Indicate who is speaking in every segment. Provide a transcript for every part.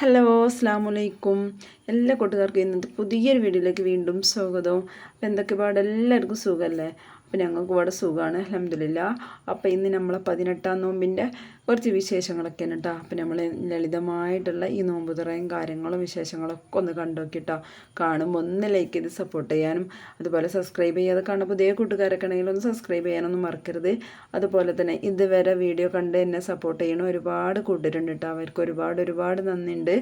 Speaker 1: Hello അസ്സാം വലൈക്കും എല്ലാ കൂട്ടുകാർക്കും ഇന്നത്തെ പുതിയൊരു വീഡിയോയിലേക്ക് വീണ്ടും സ്വാഗതം. അപ്പോൾ എന്തൊക്കെ പാട് എല്ലാവർക്കും സുഖമല്ലേ അപ്പോൾ ഞങ്ങൾക്ക് ഇവിടെ സുഖമാണ് അലഹമില്ല അപ്പോൾ ഇന്ന് നമ്മളെ പതിനെട്ടാം നോമ്പിന്റെ കുറച്ച് വിശേഷങ്ങളൊക്കെ ആണ് കേട്ടോ അപ്പോൾ നമ്മൾ ലളിതമായിട്ടുള്ള ഈ നോമ്പ് തുറയും കാര്യങ്ങളും വിശേഷങ്ങളൊക്കെ ഒന്ന് കണ്ടുനോക്കിട്ടോ കാണുമ്പോൾ ഒന്ന് ലൈക്ക് ചെയ്ത് സപ്പോർട്ട് ചെയ്യാനും അതുപോലെ സബ്സ്ക്രൈബ് ചെയ്യാതെ കാണുമ്പോൾ പുതിയ കൂട്ടുകാരൊക്കെ ആണെങ്കിൽ ഒന്ന് സബ്സ്ക്രൈബ് ചെയ്യാനൊന്നും മറക്കരുത്. അതുപോലെ തന്നെ ഇതുവരെ വീഡിയോ കണ്ട് എന്നെ സപ്പോർട്ട് ചെയ്യണം ഒരുപാട് കൂട്ടരുണ്ട് കേട്ടോ അവർക്ക് ഒരുപാട് ഒരുപാട് നന്ദിയുണ്ട്.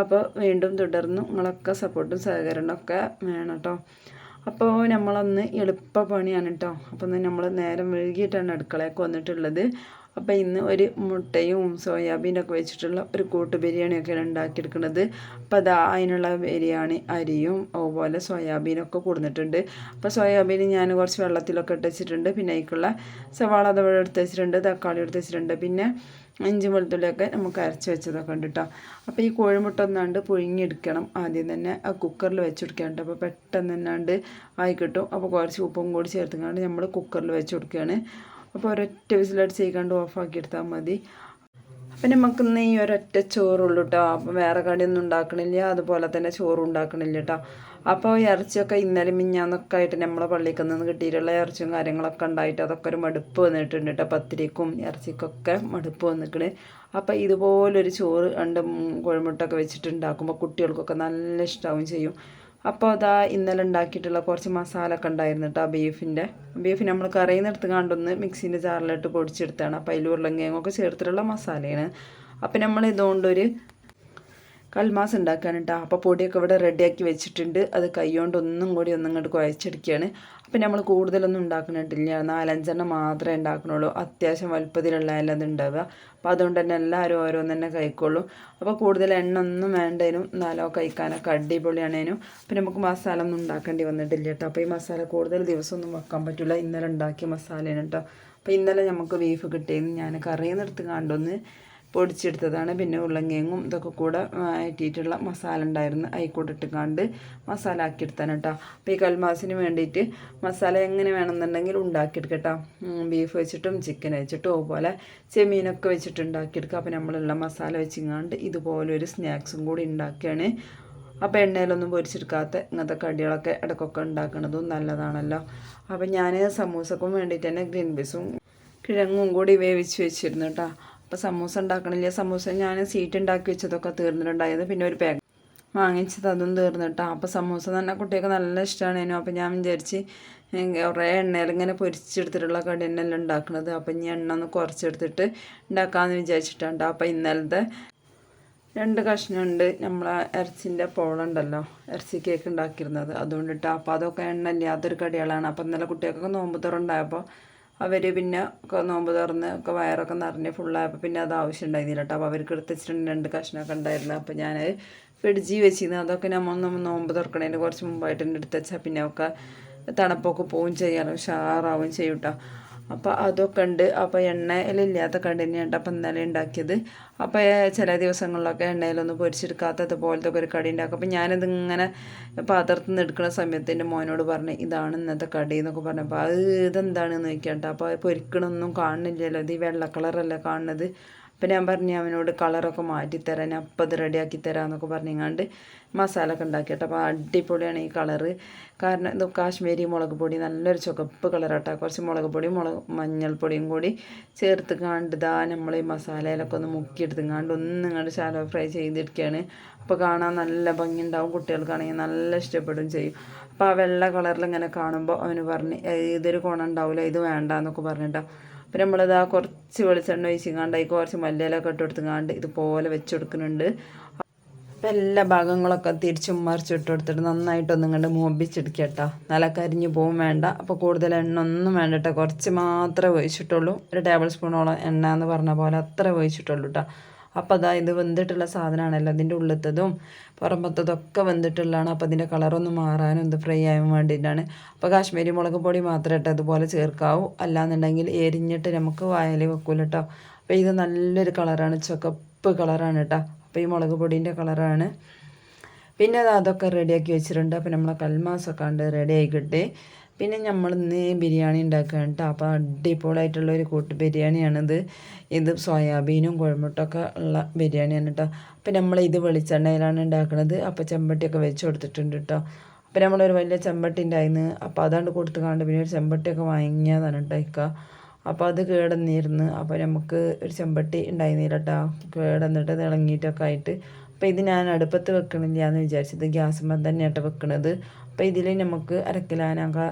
Speaker 1: അപ്പോൾ വീണ്ടും തുടർന്നും നിങ്ങളൊക്കെ സപ്പോർട്ടും സഹകരണമൊക്കെ വേണം കേട്ടോ അപ്പോൾ നമ്മളന്ന് എളുപ്പ പണിയാണ് കേട്ടോ അപ്പോൾ നമ്മൾ നേരം വൈകിയിട്ടാണ് അടുക്കളയൊക്കെ വന്നിട്ടുള്ളത്. അപ്പോൾ ഇന്ന് ഒരു മുട്ടയും സോയാബീനൊക്കെ വെച്ചിട്ടുള്ള ഒരു കൂട്ട് ബിരിയാണിയൊക്കെയാണ് ഉണ്ടാക്കിയെടുക്കുന്നത്. അപ്പോൾ അതാ അതിനുള്ള ബിരിയാണി അരിയും അതുപോലെ സോയാബീനൊക്കെ കൊടുത്തിട്ടുണ്ട്. അപ്പോൾ സോയാബീൻ ഞാൻ കുറച്ച് വെള്ളത്തിലൊക്കെ ഇട്ട് വെച്ചിട്ടുണ്ട്. പിന്നെ അതിക്കുള്ള സവാള അതവ എടുത്ത് വെച്ചിട്ടുണ്ട് തക്കാളി എടുത്ത് വെച്ചിട്ടുണ്ട്. പിന്നെ ഇഞ്ചി വെളുത്തുള്ളിയൊക്കെ നമുക്ക് അരച്ച് വെച്ചതൊക്കെ ഉണ്ട് കേട്ടോ അപ്പോൾ ഈ കോഴിമുട്ട ഒന്നാണ്ട് പുഴുങ്ങിയെടുക്കണം. ആദ്യം തന്നെ ആ കുക്കറിൽ വെച്ചെടുക്കാനുണ്ട് അപ്പോൾ പെട്ടെന്ന് തന്നാണ്ട് ആയി കിട്ടും. അപ്പോൾ കുറച്ച് ഉപ്പും കൂടി ചേർത്തുകൊണ്ട് നമ്മൾ കുക്കറിൽ വെച്ച് കൊടുക്കുകയാണ് അപ്പോൾ ഒരൊറ്റ വിസിലടിച്ച് ചെയ്യിക്കാണ്ട് ഓഫാക്കി എടുത്താൽ മതി. അപ്പം നമുക്കിന്ന് ഈ ഒരൊറ്റ ചോറുള്ളൂ കേട്ടോ അപ്പം വേറെ കടിയൊന്നും ഉണ്ടാക്കണില്ല. അതുപോലെ തന്നെ ചോറും ഉണ്ടാക്കണില്ല കേട്ടോ അപ്പോൾ ഇറച്ചിയൊക്കെ ഇന്നലെ മിഞ്ഞാന്നൊക്കെ ആയിട്ട് നമ്മളെ പള്ളിക്ക് നിന്ന് കിട്ടിയിട്ടുള്ള ഇറച്ചിയും കാര്യങ്ങളൊക്കെ ഉണ്ടായിട്ട് അതൊക്കെ ഒരു മടുപ്പ് വന്നിട്ടുണ്ട് കേട്ടോ പത്തിരിക്കും ഇറച്ചിക്കൊക്കെ മടുപ്പ് വന്നിക്കണ്. അപ്പോൾ ഇതുപോലൊരു ചോറ് രണ്ട് കോഴിമുട്ടൊക്കെ വെച്ചിട്ട് ഉണ്ടാക്കുമ്പോൾ കുട്ടികൾക്കൊക്കെ നല്ല ഇഷ്ടമാവും ചെയ്യും. അപ്പോൾ അതാ ഇന്നലെ ഉണ്ടാക്കിയിട്ടുള്ള കുറച്ച് മസാല ഒക്കെ ഉണ്ടായിരുന്നു കേട്ടോ ബീഫിന്റെ ബീഫ് നമ്മൾ കറിയുന്നെടുത്ത് കണ്ടൊന്ന് മിക്സീന്റെ ജാറിലിട്ട് പൊടിച്ചെടുത്താണ്. അപ്പോൾ അതിൽ ഉരുളങ്കിഴങ്ങൊക്കെ ചേർത്തിട്ടുള്ള മസാലയാണ്. അപ്പോൾ നമ്മൾ ഇതുകൊണ്ടൊരു കൽമാസ് ഉണ്ടാക്കാൻ കേട്ടോ അപ്പോൾ പൊടിയൊക്കെ ഇവിടെ റെഡിയാക്കി വെച്ചിട്ടുണ്ട്. അത് കൈകൊണ്ട് ഒന്നും കൂടി ഒന്നും ഇങ്ങോട്ട് കുഴച്ചെടുക്കുകയാണ്. അപ്പം നമ്മൾ കൂടുതലൊന്നും ഉണ്ടാക്കുന്നിട്ടില്ല നാലഞ്ചെണ്ണം മാത്രമേ ഉണ്ടാക്കണുള്ളൂ അത്യാവശ്യം വലുപ്പത്തിലുള്ള എല്ലാം ഉണ്ടാവുക. അപ്പോൾ അതുകൊണ്ട് തന്നെ എല്ലാവരും ഓരോന്ന് തന്നെ കഴിക്കുള്ളൂ. അപ്പോൾ കൂടുതൽ എണ്ണ ഒന്നും വേണ്ടതിനും നാലോ കഴിക്കാനൊക്കെ അടിപൊളിയാണേനും. അപ്പം നമുക്ക് മസാല ഒന്നും ഉണ്ടാക്കേണ്ടി വന്നിട്ടില്ല കേട്ടോ. അപ്പോൾ ഈ മസാല കൂടുതൽ ദിവസമൊന്നും വെക്കാൻ പറ്റില്ല ഇന്നലെ ഉണ്ടാക്കിയ മസാലയാണ് കേട്ടോ. അപ്പോൾ ഇന്നലെ നമുക്ക് ബീഫ് കിട്ടിയെന്ന് ഞാൻ കറിയിൽ നിർത്തി കണ്ടൊന്ന് പൊടിച്ചെടുത്തതാണ്. പിന്നെ ഉരുളങ്കിഴങ്ങും ഇതൊക്കെ കൂടെ ആറ്റിയിട്ടുള്ള മസാല ഉണ്ടായിരുന്നു. അതിക്കൂടെ കണ്ട് മസാല ആക്കിയെടുത്താണ് കേട്ടോ അപ്പോൾ ഈ കൽമാസിന് വേണ്ടിയിട്ട് മസാല എങ്ങനെ വേണമെന്നുണ്ടെങ്കിൽ ഉണ്ടാക്കിയെടുക്കട്ടോ. ബീഫ് വെച്ചിട്ടും ചിക്കൻ വെച്ചിട്ടും അതുപോലെ ചെമീനൊക്കെ വെച്ചിട്ട് ഉണ്ടാക്കിയെടുക്കുക അപ്പോൾ നമ്മളുള്ള മസാല വെച്ചിങ്ങാണ്ട് ഇതുപോലെ ഒരു സ്നാക്സും കൂടി ഉണ്ടാക്കുകയാണ് അപ്പോൾ എണ്ണയിലൊന്നും പൊരിച്ചെടുക്കാത്ത ഇങ്ങനത്തെ കടികളൊക്കെ ഇടയ്ക്കൊക്കെ ഉണ്ടാക്കുന്നതും നല്ലതാണല്ലോ. അപ്പോൾ ഞാൻ സമൂസക്കും വേണ്ടിയിട്ട് തന്നെ ഗ്രീൻ പീസും കിഴങ്ങും കൂടി വേവിച്ച് വെച്ചിരുന്നു കേട്ടോ. അപ്പോൾ സമൂസ ഉണ്ടാക്കണില്ല. സമൂസ ഞാൻ സീറ്റ് ഉണ്ടാക്കി വെച്ചതൊക്കെ തീർന്നിട്ടുണ്ടായത്. പിന്നെ ഒരു പാക്ക് വാങ്ങിച്ചത് അതും തീർന്നിട്ടാണ് അപ്പോൾ സമൂസ തന്നെ കുട്ടികൾക്ക് നല്ല ഇഷ്ടമാണ് അപ്പോൾ ഞാൻ വിചാരിച്ച് കുറേ എണ്ണയിൽ ഇങ്ങനെ പൊരിച്ചെടുത്തിട്ടുള്ള കടി തന്നെയല്ല ഉണ്ടാക്കുന്നത് അപ്പം ഇനി എണ്ണ ഒന്ന് കുറച്ചെടുത്തിട്ട് ഉണ്ടാക്കാമെന്ന് വിചാരിച്ചിട്ടുണ്ട് അപ്പോൾ ഇന്നലത്തെ രണ്ട് കഷ്ണമുണ്ട്. നമ്മളെ ഇറച്ചിന്റെ പോളുണ്ടല്ലോ ഇറച്ചി കേക്ക് ഉണ്ടാക്കിയിരുന്നത്. അതുകൊണ്ടിട്ട്. അപ്പോൾ അതൊക്കെ എണ്ണ ഇല്ലാത്തൊരു കടികളാണ്. അപ്പോൾ ഇന്നലെ കുട്ടികൾക്കൊക്കെ നോമ്പ് തുറണ്ടായപ്പോൾ അവർ പിന്നെ നോമ്പ് തുറന്ന് ഒക്കെ വയറൊക്കെ നിറഞ്ഞ് ഫുള്ളായപ്പോൾ പിന്നെ അത് ആവശ്യം ഉണ്ടായിരുന്നില്ല കേട്ടോ അപ്പോൾ അവർക്ക് എടുത്ത് രണ്ട് കഷ്ണമൊക്കെ ഉണ്ടായിരുന്നു. അപ്പോൾ ഞാൻ ഫ്രിഡ്ജി വെച്ചിരുന്നു. അതൊക്കെ നമ്മൾ നമ്മൾ നോമ്പ് തുറക്കണതിന് കുറച്ച് മുമ്പായിട്ട് എടുത്ത് വെച്ചാൽ പിന്നെ ഒക്കെ തണുപ്പൊക്കെ പോവും ചെയ്യാനും ഉഷാറാവും ചെയ്യും കേട്ടോ അപ്പോൾ അതൊക്കെ ഉണ്ട്. അപ്പോൾ എണ്ണയിലില്ലാത്ത കടി തന്നെയാണ് അപ്പോൾ ഇന്നലെ ഉണ്ടാക്കിയത്. അപ്പോൾ ചില ദിവസങ്ങളിലൊക്കെ എണ്ണയിലൊന്നും പൊരിച്ചെടുക്കാത്തത് പോലത്തെ ഒരു കടി ഉണ്ടാക്കും. അപ്പോൾ ഞാനത് ഇങ്ങനെ പാത്രത്തിൽ നിന്ന് എടുക്കുന്ന സമയത്ത് എന്റെ മോനോട് പറഞ്ഞു ഇതാണ് ഇന്നത്തെ കടി എന്നൊക്കെ പറഞ്ഞപ്പോൾ അത് ഇതെന്താണെന്ന് നോക്കിയാട്ടോ അപ്പോൾ പൊരിക്കണമൊന്നും കാണുന്നില്ലല്ലോ. ഇത് ഈ വെള്ള കളറല്ല കാണുന്നത്. അപ്പം ഞാൻ പറഞ്ഞു അവനോട് കളറൊക്കെ മാറ്റിത്തരാൻ അപ്പം അത് റെഡിയാക്കി തരാമെന്നൊക്കെ പറഞ്ഞങ്ങാണ്ട് മസാല ഒക്കെ ഉണ്ടാക്കിയിട്ട്. അപ്പോൾ അടിപൊളിയാണ് ഈ കളറ്. കാരണം ഇത് കാശ്മീരി മുളക് പൊടി നല്ലൊരു ചുവപ്പ് കളറാട്ടോ. കുറച്ച് മുളക് പൊടിയും മുളക് മഞ്ഞൾപ്പൊടിയും കൂടി ചേർത്ത് കണ്ട് നമ്മൾ ഈ മസാലയിലൊക്കെ ഒന്ന് മുക്കിയെടുത്തുങ്ങാണ്ട് ഒന്ന് ഇങ്ങോട്ട് ശാലോ ഫ്രൈ ചെയ്തെടുക്കുകയാണ് അപ്പോൾ കാണാൻ നല്ല ഭംഗിയുണ്ടാവും. കുട്ടികൾക്കാണെങ്കിൽ നല്ല ഇഷ്ടപ്പെടും ചെയ്യും. അപ്പോൾ ആ വെള്ള കളറിൽ ഇങ്ങനെ കാണുമ്പോൾ അവന് പറഞ്ഞ് ഇതൊരു ഗുണം ഉണ്ടാവില്ല ഇത് വേണ്ട എന്നൊക്കെ പറഞ്ഞിട്ടാണ് പിന്നെ നമ്മളിതാ കുറച്ച് വെളിച്ചെണ്ണ ഒഴിച്ചിങ്ങാണ്ട് അതിൽ കുറച്ച് മല്ലിയിലൊക്കെ ഇട്ട് കൊടുത്തുങ്ങാണ്ട് ഇതുപോലെ വെച്ച് കൊടുക്കുന്നുണ്ട്. അപ്പം എല്ലാ ഭാഗങ്ങളൊക്കെ തിരിച്ചും മറിച്ചിട്ട് കൊടുത്തിട്ട് നന്നായിട്ടൊന്നും കണ്ട് മൂപ്പിച്ചെടുക്കുക കേട്ടോ നല്ല കരിഞ്ഞു പോവും വേണ്ട. അപ്പോൾ കൂടുതൽ എണ്ണ ഒന്നും വേണ്ട കേട്ടോ കുറച്ച് മാത്രമേ ഒഴിച്ചിട്ടുള്ളൂ. ഒരു ടേബിൾ സ്പൂണോളം എണ്ണ എന്ന് പറഞ്ഞ പോലെ അത്ര ഒഴിച്ചിട്ടുള്ളൂ കേട്ടോ അപ്പോൾ അതാ ഇത് വെന്തിട്ടുള്ള സാധനമാണല്ലോ അതിന്റെ ഉള്ളത്തതും പുറമ്പത്തതൊക്കെ വെന്തിട്ടുള്ളതാണ്. അപ്പോൾ അതിന്റെ കളറൊന്നും മാറാനും ഇത് ഫ്രൈ ആകാൻ വേണ്ടിയിട്ടാണ് അപ്പോൾ കാശ്മീരി മുളക് പൊടി മാത്രമേ ഇട്ട് അതുപോലെ ചേർക്കാവൂ. അല്ലാന്നുണ്ടെങ്കിൽ എരിഞ്ഞിട്ട് നമുക്ക് വായൽ വെക്കൂല കേട്ടോ അപ്പോൾ ഇത് നല്ലൊരു കളറാണ് ചുവപ്പ് കളറാണ് കേട്ടോ അപ്പോൾ ഈ മുളക് പൊടീന്റെ കളറാണ് പിന്നെ അത് അതൊക്കെ റെഡിയാക്കി വെച്ചിട്ടുണ്ട്. അപ്പോൾ നമ്മളെ കൽമാസൊക്കെ ഉണ്ട് റെഡി ആയി പിന്നെ നമ്മൾ ഇന്ന് ബിരിയാണി ഉണ്ടാക്കുകയാണ് കേട്ടോ അപ്പോൾ അടിപൊളിയായിട്ടുള്ള ഒരു കൂട്ട് ബിരിയാണിയാണിത്. ഇത് സോയാബീനും കുഴമ്പട്ടൊക്കെ ഉള്ള ബിരിയാണിയാണ് കേട്ടോ അപ്പോൾ നമ്മൾ ഇത് വെളിച്ചെണ്ണയിലാണ് ഉണ്ടാക്കുന്നത് അപ്പോൾ ചെമ്പട്ടിയൊക്കെ വെച്ച് കൊടുത്തിട്ടുണ്ട് കേട്ടോ അപ്പോൾ നമ്മളൊരു വലിയ ചെമ്പട്ടി ഉണ്ടായിരുന്നു അപ്പോൾ അതാണ്ട് കൊടുത്ത് പിന്നെ ഒരു ചെമ്പട്ടിയൊക്കെ വാങ്ങിയതാണ് കേട്ടോ ഇക്ക. അപ്പോൾ അത് കേടന്നിരുന്ന്. അപ്പോൾ നമുക്ക് ഒരു ചെമ്പട്ടി ഉണ്ടായിരുന്നില്ല കേട്ടോ കേടന്നിട്ട് തിളങ്ങിയിട്ടൊക്കെ ആയിട്ട്. അപ്പോൾ ഇത് ഞാൻ അടുപ്പത്ത് വെക്കണില്ല എന്ന് വിചാരിച്ചത് തന്നെ തന്നെയാട്ടോ വെക്കണത്. അപ്പോൾ ഇതിൽ നമുക്ക് അര കിലോനൊക്കെ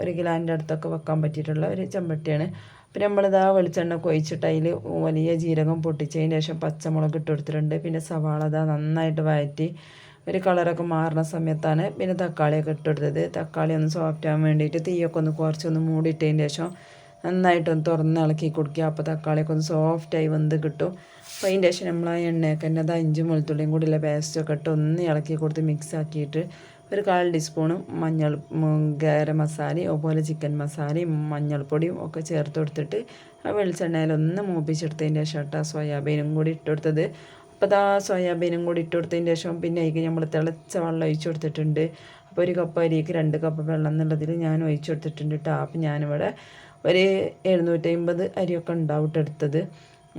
Speaker 1: ഒരു കിലോന്റെ അടുത്തൊക്കെ വെക്കാൻ പറ്റിയിട്ടുള്ള ഒരു ചെമ്പട്ടിയാണ്. പിന്നെ നമ്മളിതാ വെളിച്ചെണ്ണ കൊഴിച്ചിട്ട് അതിൽ വലിയ ജീരകം പൊട്ടിച്ചതിന് ശേഷം പച്ചമുളക് ഇട്ട് കൊടുത്തിട്ടുണ്ട്. പിന്നെ സവാള ഇതാ നന്നായിട്ട് വഴറ്റി ഒരു കളറൊക്കെ മാറുന്ന സമയത്താണ് പിന്നെ തക്കാളിയൊക്കെ ഇട്ട് കൊടുത്തത്. തക്കാളി ഒന്ന് സോഫ്റ്റ് ആകാൻ വേണ്ടിയിട്ട് തീയൊക്കെ ഒന്ന് കുറച്ചൊന്ന് മൂടിയിട്ടതിന് ശേഷം നന്നായിട്ടൊന്ന് തുറന്ന് ഇളക്കി കൊടുക്കുക. അപ്പോൾ തക്കാളിയൊക്കെ ഒന്ന് സോഫ്റ്റായി വെന്ത് കിട്ടും. അപ്പോൾ അതിന്റെ ശേഷം നമ്മൾ ആ എണ്ണയൊക്കെ തന്നെ അത് അഞ്ചും വെളുത്തുള്ളിയും കൂടി ഉള്ള പേസ്റ്റൊക്കെ ഇട്ട് ഒന്ന് ഇളക്കി കൊടുത്ത് മിക്സ് ആക്കിയിട്ട് ഒരു കാൽ ടീസ്പൂണ് മഞ്ഞൾ ഗരം മസാലയും അതുപോലെ ചിക്കൻ മസാലയും മഞ്ഞൾപ്പൊടിയും ഒക്കെ ചേർത്ത് കൊടുത്തിട്ട് ആ വെളിച്ചെണ്ണയിൽ ഒന്ന് മൂപ്പിച്ചെടുത്തതിന്റെ ശേഷം കേട്ടോ സോയാബീനും കൂടി ഇട്ടുകൊടുത്തത് അപ്പോൾ ആ സോയാബീനും കൂടി ഇട്ടുകൊടുത്തതിന്റെ ശേഷം പിന്നെ അതിലേക്ക് നമ്മൾ തിളച്ച വെള്ളം ഒഴിച്ചു കൊടുത്തിട്ടുണ്ട്. അപ്പോൾ ഒരു കപ്പ് അരിക്ക് രണ്ട് കപ്പ് വെള്ളം എന്നുള്ളതിൽ ഞാൻ ഒഴിച്ചു കൊടുത്തിട്ടുണ്ട് കേട്ടോ അപ്പോൾ ഞാനിവിടെ ഒരു എഴുന്നൂറ്റമ്പത് അരിയൊക്കെ ഉണ്ടാവും എടുത്തത്.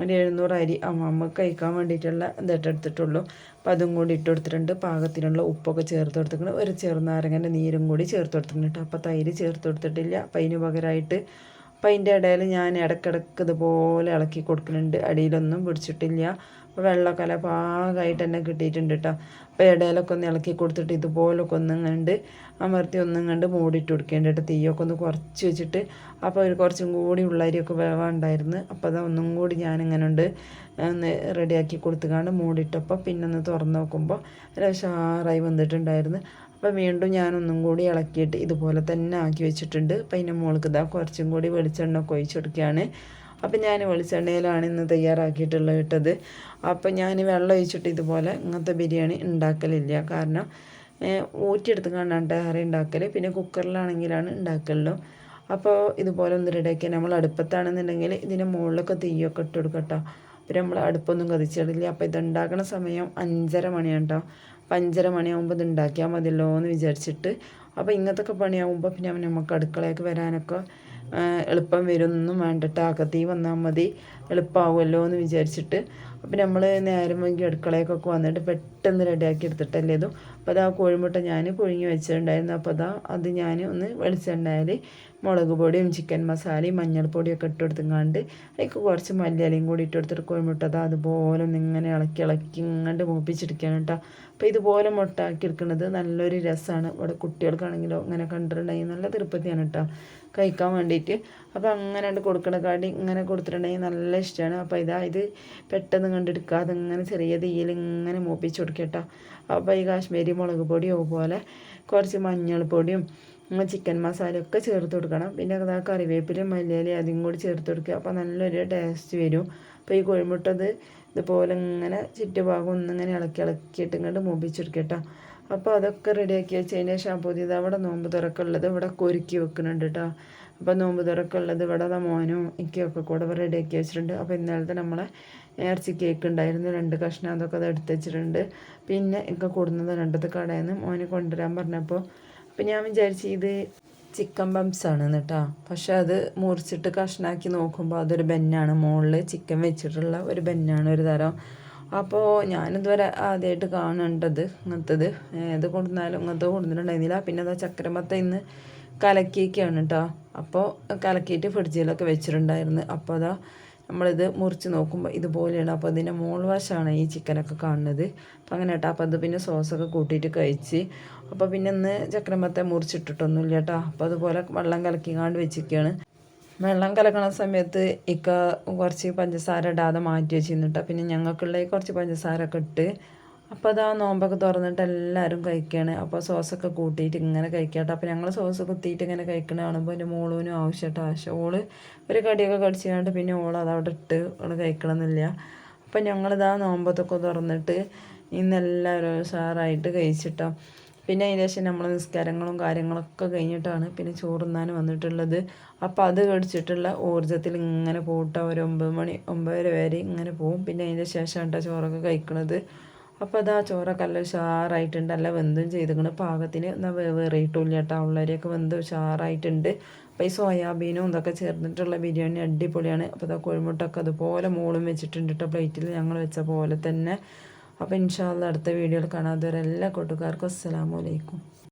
Speaker 1: ഒരു എഴുന്നൂറ് അരി അമ്മ കഴിക്കാൻ വേണ്ടിയിട്ടുള്ള ഇതായിട്ട് എടുത്തിട്ടുള്ളൂ. അപ്പം അതും കൂടി ഇട്ട് കൊടുത്തിട്ടുണ്ട്. പാകത്തിനുള്ള ഉപ്പൊക്കെ ചേർത്ത് കൊടുത്തിട്ടുണ്ട്. ഒരു ചെറുനാരങ്ങന്റെ നീരും കൂടി ചേർത്ത് കൊടുത്തിട്ടുണ്ട് അപ്പോൾ തൈര് ചേർത്ത് കൊടുത്തിട്ടില്ല. അപ്പം അതിന് പകരമായിട്ട് അപ്പം അതിന്റെ ഇടയിൽ ഞാൻ ഇടയ്ക്കിടയ്ക്ക് ഇതുപോലെ ഇളക്കി കൊടുക്കുന്നുണ്ട് അടിയിലൊന്നും പിടിച്ചിട്ടില്ല. അപ്പോൾ അല്ല പാകമായിട്ട് തന്നെ കിട്ടിയിട്ടുണ്ട് കേട്ടോ അപ്പോൾ ഇടയിലൊക്കെ ഒന്ന് ഇളക്കി കൊടുത്തിട്ട് ഇതുപോലൊക്കെ ഒന്നും കണ്ട് അമർത്തി ഒന്നും കണ്ട് മൂടിയിട്ട് കൊടുക്കേണ്ട കേട്ടോ തീയൊക്കെ ഒന്ന് കുറച്ച് വെച്ചിട്ട് അപ്പോൾ ഒരു കുറച്ചും കൂടി ഉള്ളരിയൊക്കെ വേവാണ്ടായിരുന്നു. അപ്പോൾ അത് ഒന്നും കൂടി ഞാനിങ്ങനെ ഉണ്ട് ഒന്ന് റെഡിയാക്കി കൊടുത്തുകൊണ്ട് മൂടിയിട്ടപ്പോൾ പിന്നെ ഒന്ന് തുറന്ന് നോക്കുമ്പോൾ ഉഷാറായി വന്നിട്ടുണ്ടായിരുന്നു. അപ്പോൾ വീണ്ടും ഞാനൊന്നും കൂടി ഇളക്കിയിട്ട് ഇതുപോലെ തന്നെ ആക്കി വെച്ചിട്ടുണ്ട്. അപ്പോൾ അതിന്റെ മുകൾക്ക് ഇതാ കുറച്ചും കൂടി വെളിച്ചെണ്ണ ഒക്കെ ഒഴിച്ചെടുക്കുകയാണ് അപ്പം ഞാൻ വെളിച്ചെണ്ണയിലാണ് ഇന്ന് തയ്യാറാക്കിയിട്ടുള്ള ഇട്ടത്. അപ്പം ഞാൻ വെള്ളം ഒഴിച്ചിട്ട് ഇതുപോലെ ഇങ്ങനത്തെ ബിരിയാണി ഉണ്ടാക്കലില്ല. കാരണം ഊറ്റിയെടുത്ത് കാണാണ്ട് കറി ഉണ്ടാക്കൽ പിന്നെ കുക്കറിലാണെങ്കിലാണ് ഉണ്ടാക്കലുള്ളൂ അപ്പോൾ ഇതുപോലെ ഒന്ന് റെഡിയാക്കി നമ്മൾ അടുപ്പത്താണെന്നുണ്ടെങ്കിൽ ഇതിന്റെ മുകളിലൊക്കെ തീയൊക്കെ ഇട്ട് കൊടുക്കട്ടോ. പിന്നെ നമ്മൾ അടുപ്പൊന്നും കതിച്ചിടില്ല അപ്പോൾ ഇതുണ്ടാക്കണ സമയം അഞ്ചര മണിയാണ് കേട്ടോ അപ്പം അഞ്ചര മണിയാകുമ്പോൾ ഇത് ഉണ്ടാക്കിയാൽ മതിയല്ലോ എന്ന് വിചാരിച്ചിട്ട്. അപ്പോൾ ഇങ്ങനത്തെ ഒക്കെ പണിയാകുമ്പോൾ പിന്നെ നമുക്ക് അടുക്കളയൊക്കെ വരാനൊക്കെ എളുപ്പം വരുമൊന്നും വേണ്ടിട്ട് അകത്തി വന്നാൽ മതി. എളുപ്പമാവുമല്ലോ എന്ന് വിചാരിച്ചിട്ട് അപ്പം നമ്മൾ നേരം വൈകി അടുക്കളയൊക്കെ വന്നിട്ട് പെട്ടെന്ന് റെഡിയാക്കി എടുത്തിട്ടല്ലേ ഇതും. അപ്പോൾ അതാ കോഴിമുട്ട ഞാൻ പുഴുങ്ങി വെച്ചിട്ടുണ്ടായിരുന്നു അപ്പോൾ അതാ അത് ഞാൻ ഒന്ന് വെളിച്ചെണ്ണയിൽ മുളക് പൊടിയും ചിക്കൻ മസാലയും മഞ്ഞൾപ്പൊടിയും ഒക്കെ ഇട്ട് കൊടുത്തുങ്ങാണ്ട് അതിലേക്ക് കുറച്ച് മല്ലിയിലയും കൂടി ഇട്ട് കൊടുത്തിട്ട് കോഴിമുട്ട അതാ അതുപോലെ ഒന്ന് ഇങ്ങനെ ഇളക്കി ഇളക്കി ഇങ്ങോട്ട് മൂപ്പിച്ചെടുക്കുകയാണ് കേട്ടോ അപ്പോൾ ഇതുപോലെ മുട്ട എടുക്കുന്നത് നല്ലൊരു രസമാണ് ഇവിടെ കുട്ടികൾക്കാണെങ്കിലോ അങ്ങനെ കണ്ടിട്ടുണ്ടെങ്കിൽ നല്ല തിരുപ്പതിയാണ് കേട്ടോ കഴിക്കാൻ വേണ്ടിയിട്ട് അപ്പോൾ അങ്ങനെ കൊടുക്കണ കാട്ടി ഇങ്ങനെ കൊടുത്തിട്ടുണ്ടെങ്കിൽ നല്ല ഇഷ്ടമാണ് അപ്പോൾ ഇതാ ഇത് പെട്ടെന്ന് കണ്ടെടുക്കാതെ ഇങ്ങനെ ചെറിയ തീയിൽ ഇങ്ങനെ മൂപ്പിച്ച് കൊടുക്കട്ടോ അപ്പോൾ ഈ കാശ്മീരി മുളക് പൊടിയോ പോലെ കുറച്ച് മഞ്ഞൾപ്പൊടിയും ചിക്കൻ മസാലയൊക്കെ ചേർത്ത് കൊടുക്കണം. പിന്നെ അതാ കറിവേപ്പിലും മല്ലിയിലയും അതും കൂടി ചേർത്ത് കൊടുക്കുക. അപ്പോൾ നല്ലൊരു ടേസ്റ്റ് വരും. അപ്പോൾ ഈ കോഴിമുട്ടത് ഇതുപോലെ ഇങ്ങനെ ചുറ്റുഭാഗം ഒന്നിങ്ങനെ ഇളക്കി ഇളക്കിയിട്ട് ഇങ്ങോട്ട് മൂപ്പിച്ചെടുക്കട്ടോ അപ്പോൾ അതൊക്കെ റെഡിയാക്കി വെച്ചതിന് ശേഷം പുതിയത് അവിടെ നോമ്പ് തുറക്കുള്ളത് ഇവിടെ കൊരുക്കി വെക്കുന്നുണ്ട് കേട്ടോ. അപ്പോൾ നോമ്പ് തുറക്കുള്ളത് ഇവിടെ മോനും എനിക്കൊക്കെ കൂടെ റെഡിയാക്കി വെച്ചിട്ടുണ്ട്. അപ്പോൾ ഇന്നലത്തെ നമ്മളെ ഇറച്ചി കേക്ക് ഉണ്ടായിരുന്നു. രണ്ട് കഷ്ണം അതൊക്കെ അത് എടുത്ത് വെച്ചിട്ടുണ്ട്. പിന്നെ ഇക്ക കൂടുന്നത് രണ്ടത്തെ കടയിൽ നിന്ന് മോനെ കൊണ്ടുവരാൻ പറഞ്ഞപ്പോൾ അപ്പം ഞാൻ വിചാരിച്ചു ഇത് ചിക്കൻ ബംസ് ആണ് കേട്ടോ പക്ഷെ അത് മുറിച്ചിട്ട് കഷ്ണാക്കി നോക്കുമ്പോൾ അതൊരു ബെന്നാണ്. മുകളിൽ ചിക്കൻ വെച്ചിട്ടുള്ള ഒരു ബെന്നാണ് ഒരു തരം. അപ്പോൾ ഞാനിതുവരെ ആദ്യമായിട്ട് കാണേണ്ടത് ഇങ്ങനത്തത്. ഏത് കൊണ്ടുവന്നാലും ഇങ്ങനത്തെ കൊടുത്തിട്ടുണ്ടായിരുന്നില്ല പിന്നെ അതാ ചക്കരമത്ത ഇന്ന് കലക്കിയൊക്കെയാണ് കേട്ടോ അപ്പോൾ കലക്കിയിട്ട് ഫ്രിഡ്ജിലൊക്കെ വെച്ചിട്ടുണ്ടായിരുന്നു. അപ്പോൾ അതാ നമ്മളിത് മുറിച്ച് നോക്കുമ്പോൾ ഇതുപോലെയാണ്. അപ്പോൾ അതിന്റെ മോൾ വശമാണ് ഈ ചിക്കനൊക്കെ കാണുന്നത്. അപ്പോൾ അങ്ങനെ കേട്ടോ അപ്പോൾ അത് പിന്നെ സോസൊക്കെ കൂട്ടിയിട്ട് കഴിച്ച് അപ്പോൾ പിന്നെ ഇന്ന് ചക്രമത്തെ മുറിച്ചിട്ടിട്ടൊന്നുമില്ല കേട്ടോ അപ്പോൾ അതുപോലെ വെള്ളം കലക്കിങ്ങാണ്ട് വെച്ചിരിക്കുകയാണ് വെള്ളം കലക്കണ സമയത്ത് ഇക്ക കുറച്ച് പഞ്ചസാര ഇടാതെ മാറ്റി വെച്ചിരുന്നിട്ട്. പിന്നെ ഞങ്ങൾക്കുള്ള കുറച്ച് പഞ്ചസാര ഒക്കെ ഇട്ട് അപ്പോൾ അതാ നോമ്പൊക്കെ തുറന്നിട്ട് എല്ലാവരും കഴിക്കുകയാണ് അപ്പോൾ സോസൊക്കെ കൂട്ടിയിട്ട് ഇങ്ങനെ കഴിക്കാട്ടോ. അപ്പോൾ ഞങ്ങൾ സോസ് കുത്തിയിട്ട് ഇങ്ങനെ കഴിക്കണ കാണുമ്പോൾ എന്റെ മോളൂനും ആവശ്യമായിട്ട് ആവശ്യം. ഓൾ ഒരു കടിയൊക്കെ കടിച്ചുകൊണ്ട് പിന്നെ ഓൾ അതവിടെ ഇട്ട് ഓൾ കഴിക്കണമെന്നില്ല അപ്പം ഞങ്ങളിതാ നോമ്പത്തൊക്കെ തുറന്നിട്ട് ഇന്നെല്ലാവരും സാറായിട്ട് കഴിച്ചിട്ടോ. പിന്നെ ശേഷം നമ്മൾ നിസ്കാരങ്ങളും കാര്യങ്ങളൊക്കെ കഴിഞ്ഞിട്ടാണ് പിന്നെ ചോറുന്നാൻ വന്നിട്ടുള്ളത്. അപ്പോൾ അത് കടിച്ചിട്ടുള്ള ഊർജത്തിൽ ഇങ്ങനെ പോട്ട ഒരു ഒമ്പത് മണി ഒമ്പതര വരെ ഇങ്ങനെ പോവും. പിന്നെ അതിന്റെ ശേഷം കേട്ടോ ചോറൊക്കെ കഴിക്കുന്നത് അപ്പോൾ അതാ ചോറൊക്കെ നല്ല ഉഷാറായിട്ടുണ്ട്. നല്ല വെന്തും ചെയ്തിങ്ങനെ പാകത്തിന് എന്നാൽ വേറിയിട്ടില്ല കേട്ടോ ഉള്ളവരെയൊക്കെ വെന്ത് ഉഷാറായിട്ടുണ്ട്. അപ്പോൾ ഈ സോയാബീനും ഇതൊക്കെ ചേർന്നിട്ടുള്ള ബിരിയാണി അടിപൊളിയാണ്. അപ്പോൾ അതാ കോഴിമുട്ടൊക്കെ അതുപോലെ മോളും വെച്ചിട്ടുണ്ട് കേട്ടോ പ്ലേറ്റിൽ ഞങ്ങൾ വെച്ച പോലെ തന്നെ. അപ്പോൾ ഇൻഷാല്ല അടുത്ത വീഡിയോയിൽ കാണാതെ എല്ലാ കൂട്ടുകാർക്കും അസ്സലാമലൈക്കും